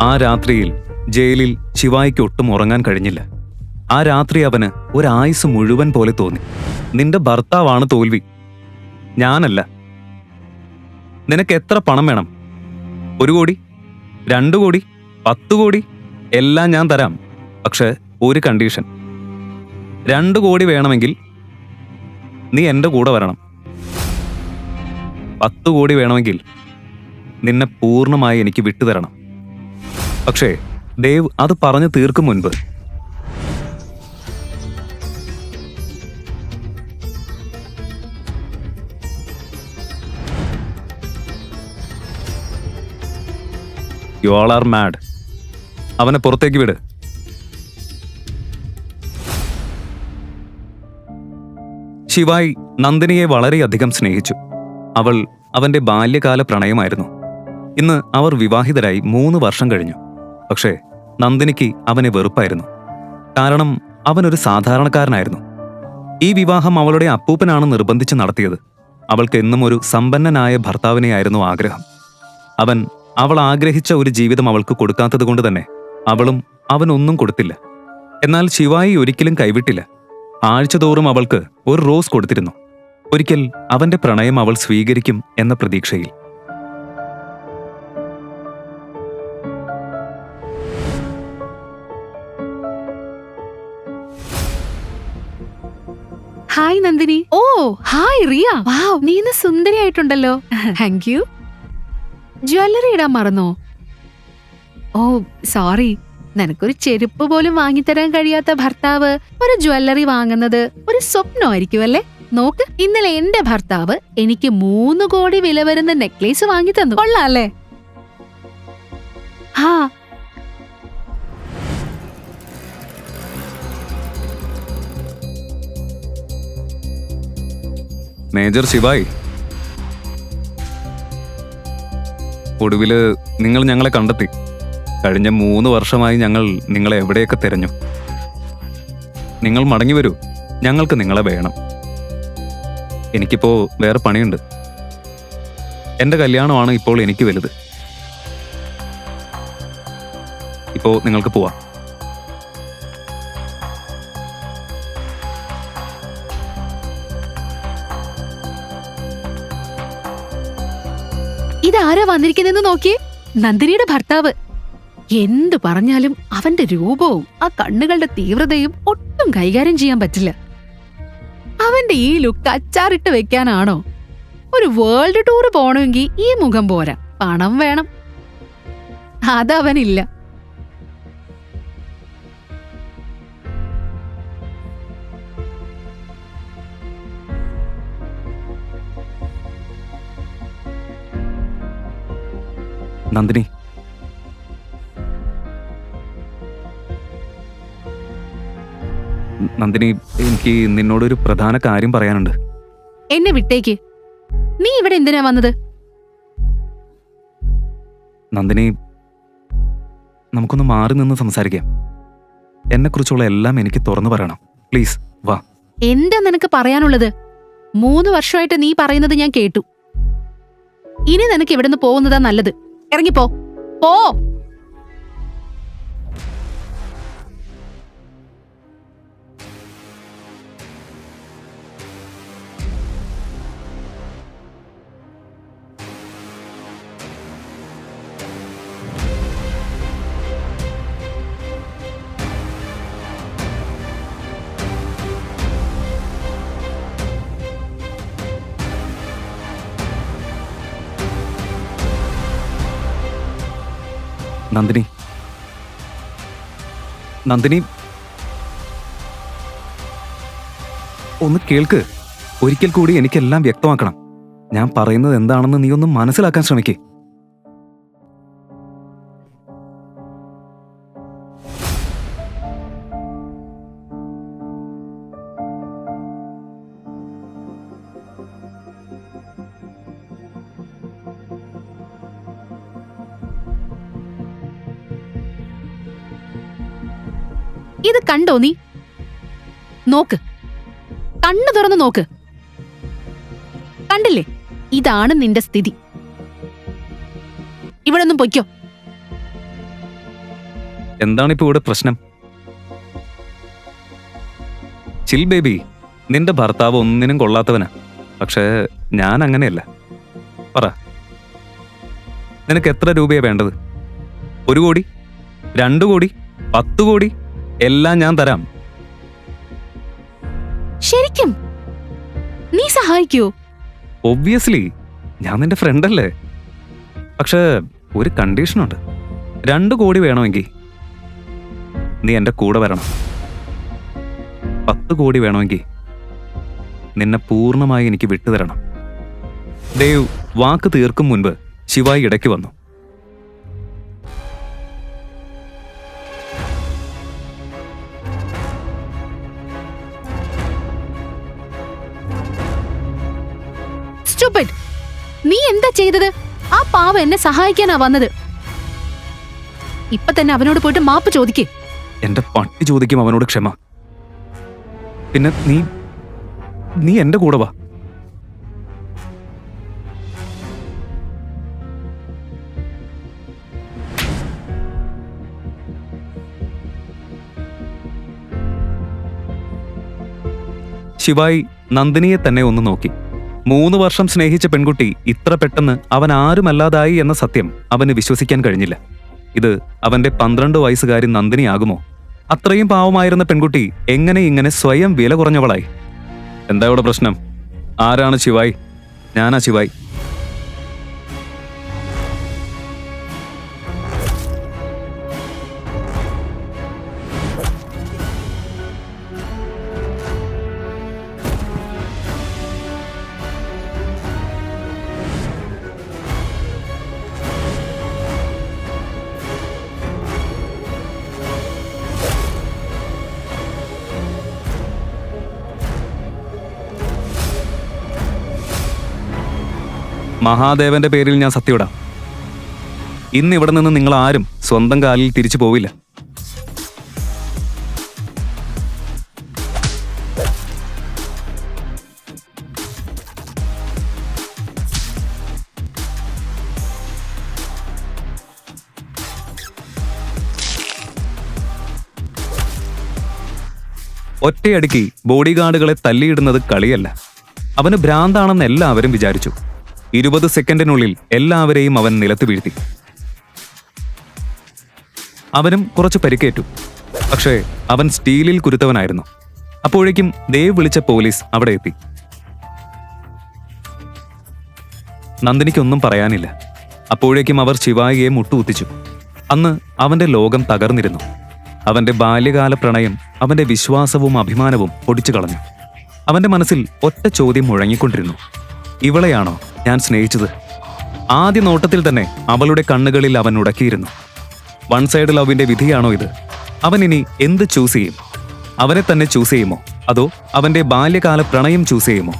ആ രാത്രിയിൽ ജയിലിൽ ശിവായിക്ക് ഒട്ടും ഉറങ്ങാൻ കഴിഞ്ഞില്ല. ആ രാത്രി അവന് ഒരായുസ് മുഴുവൻ പോലെ തോന്നി. നിന്റെ ഭർത്താവാണ് തോൽവി. ഞാനല്ല. നിനക്ക് എത്ര പണം വേണം? ഒരു കോടി രണ്ടു കോടി പത്തു കോടി? എല്ലാം ഞാൻ തരാം. പക്ഷെ ഒരു കണ്ടീഷൻ. രണ്ടു കോടി വേണമെങ്കിൽ നീ എന്റെ കൂടെ വരണം. പത്ത് കോടി വേണമെങ്കിൽ നിന്നെ പൂർണമായി എനിക്ക് വിട്ടുതരണം. പക്ഷേ ദേവ് അത് പറഞ്ഞു തീർക്കും മുൻപ്. യു ആൾ ആർ മാഡ് അവനെ പുറത്തേക്ക് വിട്. ശിവായ് നന്ദിനിയെ വളരെയധികം സ്നേഹിച്ചു. അവൾ അവന്റെ ബാല്യകാല പ്രണയമായിരുന്നു. ഇന്ന് അവർ വിവാഹിതരായി മൂന്ന് വർഷം കഴിഞ്ഞു. പക്ഷേ നന്ദിനിക്ക് അവനെ വെറുപ്പായിരുന്നു. കാരണം അവനൊരു സാധാരണക്കാരനായിരുന്നു. ഈ വിവാഹം അവളുടെ അപ്പൂപ്പനാണ് നിർബന്ധിച്ച് നടത്തിയത്. അവൾക്ക് എന്നും ഒരു സമ്പന്നനായ ഭർത്താവിനെയായിരുന്നു ആഗ്രഹം. അവൻ അവൾ ആഗ്രഹിച്ച ഒരു ജീവിതം അവൾക്ക് കൊടുക്കാത്തതുകൊണ്ട് തന്നെ അവളും അവനൊന്നും കൊടുത്തില്ല. എന്നാൽ ശിവായി ഒരിക്കലും കൈവിട്ടില്ല. ആഴ്ചതോറും അവൾക്ക് ഒരു റോസ് കൊടുത്തിരുന്നു. ഒരിക്കൽ അവന്റെ പ്രണയം അവൾ സ്വീകരിക്കും എന്ന പ്രതീക്ഷയിൽ. ഹായ് നന്ദിനി ഓ ഹായ് റിയ. വാവ് നീ ഇന്ന് സുന്ദരിയായിട്ടുണ്ടല്ലോ. താങ്ക് യു ജ്വല്ലറി ഇടാൻ മറന്നോ? ഓ സോറി നിനക്കൊരു ചെരുപ്പ് പോലും വാങ്ങിത്തരാൻ കഴിയാത്ത ഭർത്താവ് ഒരു ജ്വല്ലറി വാങ്ങുന്നത് ഒരു സ്വപ്നമായിരിക്കും അല്ലേ? നോക്ക് ഇന്നലെ എന്റെ ഭർത്താവ് എനിക്ക് മൂന്ന് കോടി വില വരുന്ന നെക്ലേസ് വാങ്ങി തന്നു കൊള്ളാല്ലേ ആ മേജർ ശിവായി. ഒടുവിൽ നിങ്ങൾ ഞങ്ങളെ കണ്ടെത്തി. കഴിഞ്ഞ മൂന്ന് വർഷമായി ഞങ്ങൾ നിങ്ങളെ എവിടെയൊക്കെ തിരഞ്ഞു. നിങ്ങൾ മടങ്ങി വരൂ. ഞങ്ങൾക്ക് നിങ്ങളെ വേണം. എനിക്കിപ്പോൾ വേറെ പണിയുണ്ട്. എന്റെ കല്യാണമാണ് ഇപ്പോൾ എനിക്ക് വലുത്. ഇപ്പോൾ നിങ്ങൾക്ക് പോവാം. ഇതാരാ വന്നിരിക്കുന്നെന്ന് നോക്കിയേ നന്ദിനിയുടെ ഭർത്താവ്. എന്തു പറഞ്ഞാലും അവന്റെ രൂപവും ആ കണ്ണുകളുടെ തീവ്രതയും ഒട്ടും കൈകാര്യം ചെയ്യാൻ പറ്റില്ല. അവന്റെ ഈ ലുക്ക് അച്ചാറിട്ട് വെക്കാനാണോ? ഒരു വേൾഡ് ടൂർ പോണമെങ്കിൽ ഈ മുഖം പോരാ. പണം വേണം. അതവനില്ല നന്ദിനി. നന്ദിനി എനിക്ക് നിന്നോടൊരു പ്രധാന കാര്യം പറയാനുണ്ട്. എന്നെ വിട്ടേക്ക്. നീ ഇവിടെ എന്തിനാ വന്നത്? നന്ദിനി നമുക്കൊന്ന് മാറി നിന്ന് സംസാരിക്കാം. എന്നെക്കുറിച്ചുള്ള എല്ലാം എനിക്ക് തുറന്നു പറയണം. പ്ലീസ് വാ. എന്താ നിനക്ക് പറയാനുള്ളത്? മൂന്ന് വർഷമായിട്ട് നീ പറയുന്നത് ഞാൻ കേട്ടു. ഇനി നിനക്ക് ഇവിടുന്ന് പോകുന്നതാ നല്ലത്. ഇറങ്ങിപ്പോ. പോ. നന്ദിനി. നന്ദിനി. ഒന്ന് കേൾക്ക്. ഒരിക്കൽ കൂടി എനിക്കെല്ലാം വ്യക്തമാക്കണം. ഞാൻ പറയുന്നത് എന്താണെന്ന് നീ ഒന്ന് മനസ്സിലാക്കാൻ ശ്രമിക്കേ. ഇത് കണ്ടോ നീ? നോക്ക്. കണ്ണു തുറന്ന് നോക്ക്. കണ്ടില്ലേ? ഇതാണ് നിന്റെ സ്ഥിതി. ഇവിടെ ഒന്നും പൊയ്ക്കോ. എന്താണിപ്പോ ഇവിടെ പ്രശ്നം? ചിൽ ബേബി നിന്റെ ഭർത്താവ് ഒന്നിനും കൊള്ളാത്തവനാ. പക്ഷേ ഞാൻ അങ്ങനെയല്ല. പറ. നിനക്ക് എത്ര രൂപയാ വേണ്ടത്? ഒരു കോടി? രണ്ടു കോടി? പത്ത് കോടി? എല്ലാം ഞാൻ തരാം. ശരിക്കും? നീ സഹായിക്കൂ. ഒബ്വിയസ്ലി ഞാൻ നിന്റെ ഫ്രണ്ട് അല്ലേ? പക്ഷേ ഒരു കണ്ടീഷനുണ്ട് രണ്ടു കോടി വേണമെങ്കിൽ നീ എന്റെ കൂടെ വരണം. പത്ത് കോടി വേണമെങ്കിൽ നിന്നെ പൂർണമായി എനിക്ക് വിട്ടുതരണം. ദേവ് വാക്ക് തീർക്കും മുൻപ് ശിവായി ഇടയ്ക്ക് വന്നു. സ്റ്റുപ്പിഡ് നീ എന്താ ചെയ്തത്? ആ പാവ എന്നെ സഹായിക്കാനാ വന്നത്. ഇപ്പൊ തന്നെ അവനോട് പോയിട്ട് മാപ്പ് ചോദിക്കേ. എന്റെ പട്ടി ചോദിക്കും അവനോട് ക്ഷമ. പിന്നെ നീ നീ എന്റെ കൂടെ വാ. ശിവായി നന്ദിനിയെ തന്നെ ഒന്ന് നോക്കി. മൂന്ന് വർഷം സ്നേഹിച്ച പെൺകുട്ടി ഇത്ര പെട്ടെന്ന് അവൻ ആരുമല്ലാതായി എന്ന സത്യം അവന് വിശ്വസിക്കാൻ കഴിഞ്ഞില്ല. ഇത് അവന്റെ പന്ത്രണ്ട് വയസ്സുകാരി നന്ദിനിയാകുമോ? അത്രയും പാവമായിരുന്ന പെൺകുട്ടി എങ്ങനെ ഇങ്ങനെ സ്വയം വില കുറഞ്ഞവളായി? എന്താ ഇവിടെ പ്രശ്നം? ആരാണ് ശിവായി? ഞാനാ ശിവായി. മഹാദേവന്റെ പേരിൽ ഞാൻ സത്യവിടാം. ഇന്ന് ഇവിടെ നിന്ന് നിങ്ങൾ ആരും സ്വന്തം കാലിൽ തിരിച്ചു പോവില്ല. ഒറ്റയടുക്കി ബോഡിഗാർഡുകളെ തല്ലിയിടുന്നത് കളിയല്ല. അവന് ഭ്രാന്താണെന്ന് എല്ലാവരും വിചാരിച്ചു. ഇരുപത് സെക്കൻഡിനുള്ളിൽ എല്ലാവരെയും അവൻ നിലത്ത് വീഴ്ത്തി. അവനും കുറച്ച് പരിക്കേറ്റു. പക്ഷേ അവൻ സ്റ്റീലിൽ കുരുത്തവനായിരുന്നു. അപ്പോഴേക്കും ദേവ് വിളിച്ച പോലീസ് അവിടെ എത്തി. നന്ദിനിക്കൊന്നും പറയാനില്ല. അപ്പോഴേക്കും അവർ ശിവായിയെ മുട്ടുകുത്തിച്ചു. അന്ന് അവന്റെ ലോകം തകർന്നിരുന്നു. അവന്റെ ബാല്യകാല പ്രണയം അവന്റെ വിശ്വാസവും അഭിമാനവും പൊടിച്ചു കളഞ്ഞു അവന്റെ മനസ്സിൽ ഒറ്റ ചോദ്യം മുഴങ്ങിക്കൊണ്ടിരുന്നു. ഇവളെയാണോ? ഞാൻ സ്നേഹിച്ചത്. ആദ്യ നോട്ടത്തിൽ തന്നെ അവളുടെ കണ്ണുകളിൽ അവൻ ഉടക്കിയിരുന്നു. വൺ സൈഡ് ലവിന്റെ വിധിയാണോ ഇത്? അവൻ ഇനി എന്ത് ചൂസ് ചെയ്യും? അവനെ തന്നെ ചൂസ് ചെയ്യുമോ? അതോ അവന്റെ ബാല്യകാല പ്രണയം ചൂസ് ചെയ്യുമോ?